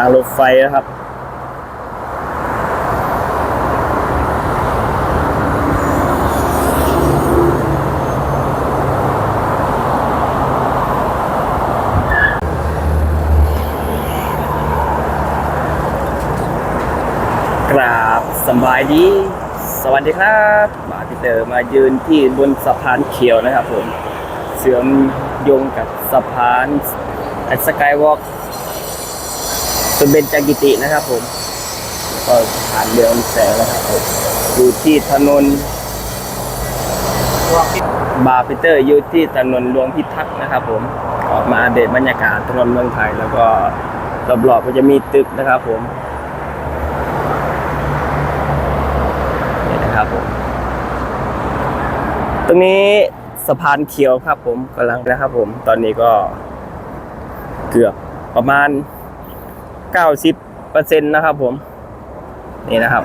างรถไฟนะครับ กราบสบายดี สวัสดีครับ มาพี่เตอร์มายืนที่บนสะพานเขียวนะครับผม เสื่อมโยงกับสะพานสกายวอล์ก เป็นเบญจกิตินะครับผมก็ผ่านเรืองแสงนะครับผมอยู่ที่ถนนบาร์พีเตอร์อยู่ที่ถนนหลวงพิทักษ์นะครับ ผมออกมาอัปเดตบรรยากาศถนนเมืองไทย แล้วก็รอบๆก็จะมีตึกนะครับผมนี่นะครับผมตรงนี้สะพานเขียวครับ ผมกำลังนะครับ ผมตอนนี้ก็เกือบประมาณ 90%นต์นะครับผม นี่นะครับ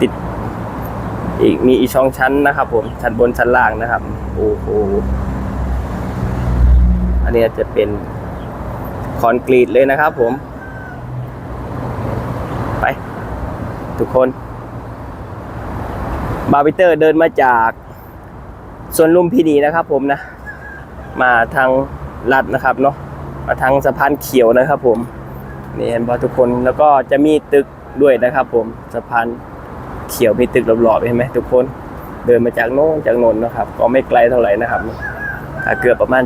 ติด อีกมีอีช่องชั้นนะครับ ผมชั้นบนชั้นล่างนะครับ โอ้โหอันนี้จะเป็นคอนกรีตเลยนะครับ ผม ไป ทุกคน บาร์บิเตอร์เดินมาจากสวนลุมพินีนะครับ ผมนะ มาทางลัดนะครับเนาะ ทางสะพานเขียวนะครับ ผมนี่เห็นพอทุกคนแล้วก็จะมีตึกด้วยนะครับ ผมสะพานเขียวมีตึกรอบๆเห็นไหมทุกคนเดินมาจากโน้นจากนนนะครับ ก็ไม่ไกลเท่าไหร่นะครับอ่าเกือบประมาณ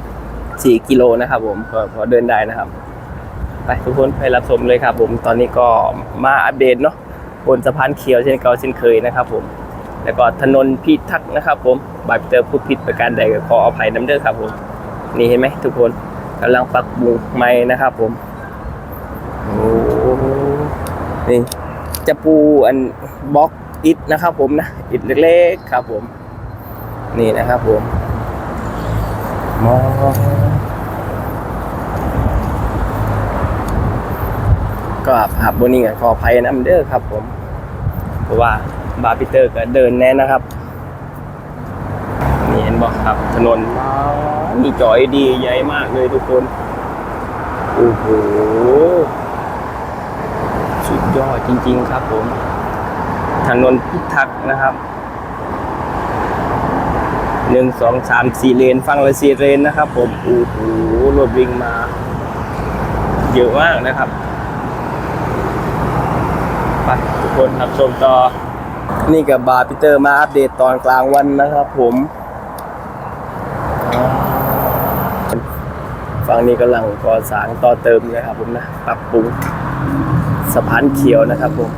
3 4กิโลนะครับ ผมพอเดินได้นะครับ ไปทุกคนไปรับชมเลยครับ ผมตอนนี้ก็มาอัปเดตเนาะบนสะพานเขียวเช่นเก่าเช่นเคยนะครับ ผม แล้วก็ถนนพิทักษ์นะครับ ผมบาร์เตอร์พูดผิดประการใดก็ขออภัยน้ำเด้อครับ ผม นี่เห็นไหมทุกคน กำลังปรับปรุงใหม่นะครับผมโอ้นี่จะปูอันบล็อกอิฐนะครับผมนะอิฐเล็กๆครับผม นี่นะครับผมมองก็ภาพบนนี้ก็ขออภัยน้ำเด้อครับผม เพราะว่าบาร์ปิเตอร์ก็เดินแน่นะครับ นี่เห็นบอกครับถนน มีจอยดีใหญ่มากเลยทุกคน โอ้โห สุดยอดจริง ๆ ครับผมถนนพิทักษ์นะครับหนึ่งสองสามสี่เลน ฟังละสี่เลนนะครับ ผม โอ้โหรถวิ่งมา เยอะมากนะครับไปทุกคนครับชมต่อ นี่กับบาร์พีเตอร์มาอัปเดตตอนกลางวันนะครับผม ฝั่งนี้กำลังก่อสร้างต่อเติมนะครับผมนะปรับปรุงสะพานเขียวนะครับผม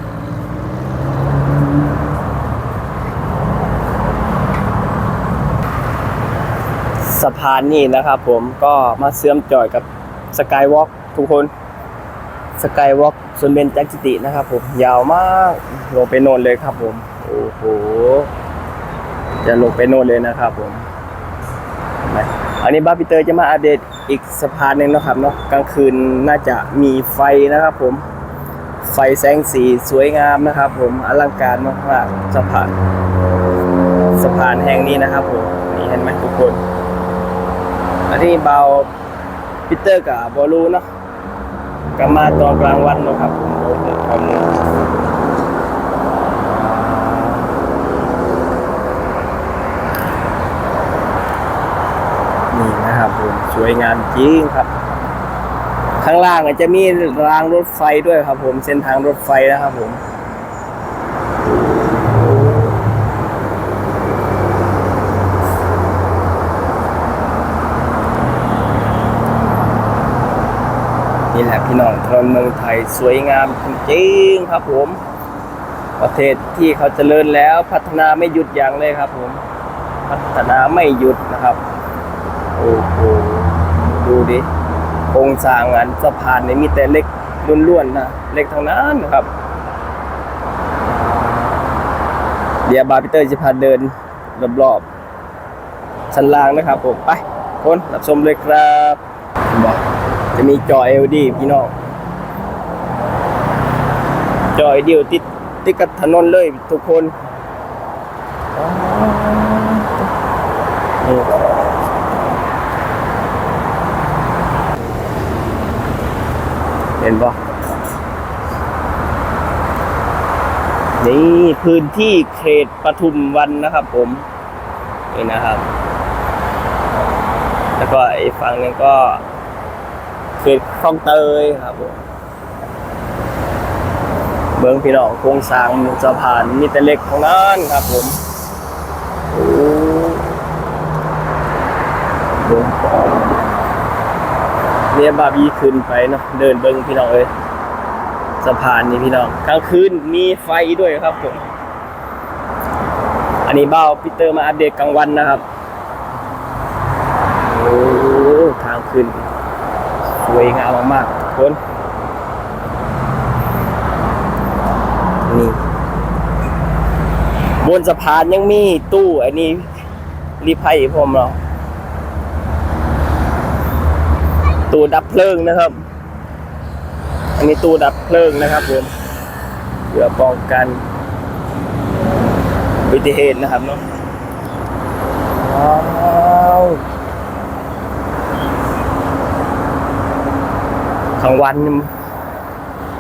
สะพานนี่นะครับผมก็มาเชื่อมจ่อยกับสกายวอล์กทุกคนสกายวอล์กส่วนเบนจักจิตินะครับผมยาวมากลงไปโนนเลยครับผมโอ้โหจะลงไปโนนเลยนะครับผมเห็นไหมอันนี้บาร์ปิเตอร์จะมาอัปเดต อีกสะพานหนึ่งนะครับเนาะกลางคืนน่าจะมีไฟนะครับผมไฟแสงสีสวยงามนะครับ ผมอลังการมากๆสะพานสะพานแห่งนี้นะครับผมนี่เห็นไหมทุกคนอันนี้เบาพีเตอร์กับบอลูเนาะก็มาตอนกลางวันนะครับผมโอ้โหข้อมูลนี่นะ ครับผมสวยงามจริงครับ ข้างล่างจะมีรางรถไฟด้วยครับ ผมเส้นทางรถไฟนะครับผมนี่แหละพี่น้องถนเมืองไทยสวยงามจริงๆครับผม ประเทศที่เขาเจริญแล้วพัฒนาไม่หยุดยั้งเลยครับผม พัฒนาไม่หยุดนะครับ โอ้โหดูดิโครงสร้างงานสะพานนี่มีแต่เล็กล้วนๆนะเล็กทั้งนั้นนะครับ เดี๋ยวบาร์พีเตอร์จะพาเดินรอบๆชั้นล่างนะครับผมไปคนรับชมเลยครับบอกจะมีจอ LED พี่น้องจอ LED ติดติดกับถนนเลยทุกคนนี่ ห็นปะนี่พื้นที่เขตปทุมวันนะครับผม นี่นะครับ แล้วก็ไอ้ฝั่งนึงก็ เขตคลองเตยครับผมเบิ้งพี่น้องโครงสร้างสะพานมีแต่เล็กของนั้นครับผมโอ้เบิ้งปอม เนี่ยบาร์บีขึ้นไปเนาะเดินเบิ้งพี่น้องเอ้ยสะพานนี่พี่น้องกลางคืนมีไฟด้วยครับผมอันนี้เบ้าพีเตอร์มาอัปเดตกลางวันนะครับโอ้ทางขึ้นสวยงามมากๆคนนี่บนสะพานยังมีตู้อันนี้รีไพ่ผมเราะ ตู้ดับเพลิงนะครับ อันนี้ตู้ดับเพลิงนะครับผมเพื่อป้องกันอุบัติเหตุนะครับเนาะว้าวกลางวัน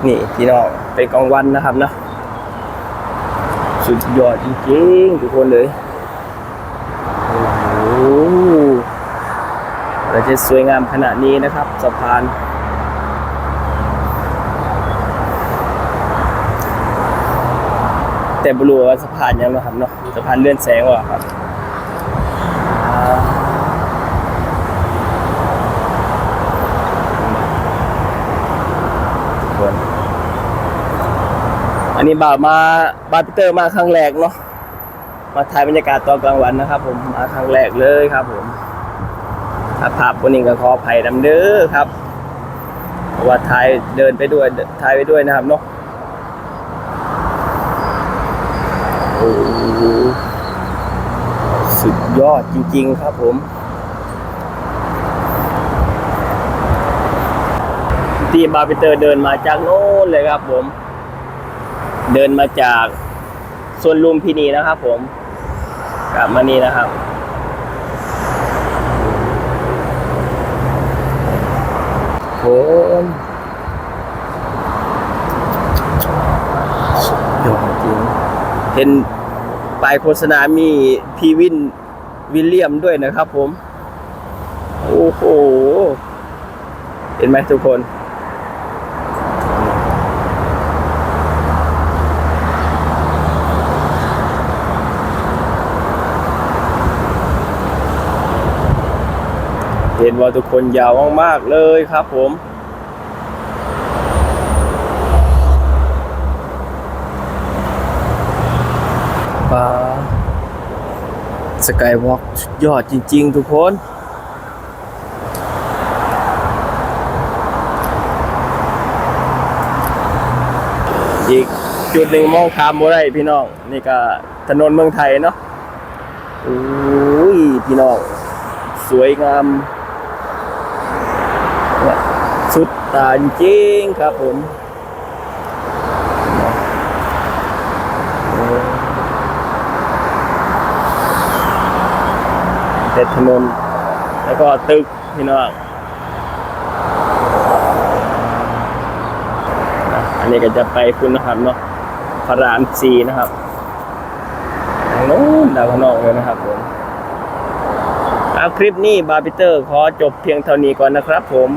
นี่พี่น้องเป็นกลางวันนะครับนะสุดยอดจริงๆทุกคนเลย โอ้โห เราจะสวยงามขนาดนี้นะครับสะพานแต่บรูว่าสะพานยังนะครับเนาะสะพานเลื่อนแสงว่ะครับอันนี้บ่าวมาบาร์พีเตอร์มาครั้งแรกเนาะมาถ่ายบรรยากาศตอนกลางวันนะครับ ผมมาครั้งแรกเลยครับผม ถ้าภาพคนนี้ก็ขออภัยดำเด้อครับเพราะว่าถ่ายเดินไปด้วยถ่ายไปด้วยนะครับเนาะโอ้สุดยอดจริง ๆ ครับผมที่บาร์พีเตอร์เดินมาจากโน้นเลยครับผม เดินมาจากสวนลุมพินีนะครับผมกลับมานี่นะครับ ผมสุดยอดจริงเห็นป้ายโฆษณามีพีวินวิลเลียมด้วยนะครับผม โอ้โห เห็นไหมทุกคน ห็นว่าทุกคนยาวมากๆเลยครับผมปาสกายวอล์กสุดยอดจริง ๆ ทุกคนอีกจุดหนึ่งมองข้ามบ่ได้พี่น้อง นี่ก็ถนนเมืองไทยเนาะโอ้ยพี่น้อง สวยงาม เนี่ยสุดตาจริงครับผมเด็ดถนนแล้วก็ตึกพี่น้องอันนี้ก็จะไปคุณนะครับเนาะพระรามสีนะครับทางโน้นดาวข้างนอกเลยนะครับผมเอาคลิปนี้บาร์บิเตอร์ขอจบเพียงเท่านี้ก่อนนะครับผม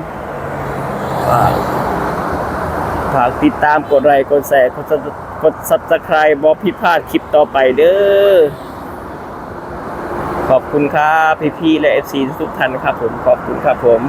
ฝากติดตามกดไลค์กดแชร์กด Sub- กด subscribe บอพิพาทคลิปต่อไปเด้อ ขอบคุณครับพี่ๆและเอฟซีทุกท่านครับผม ขอบคุณครับผม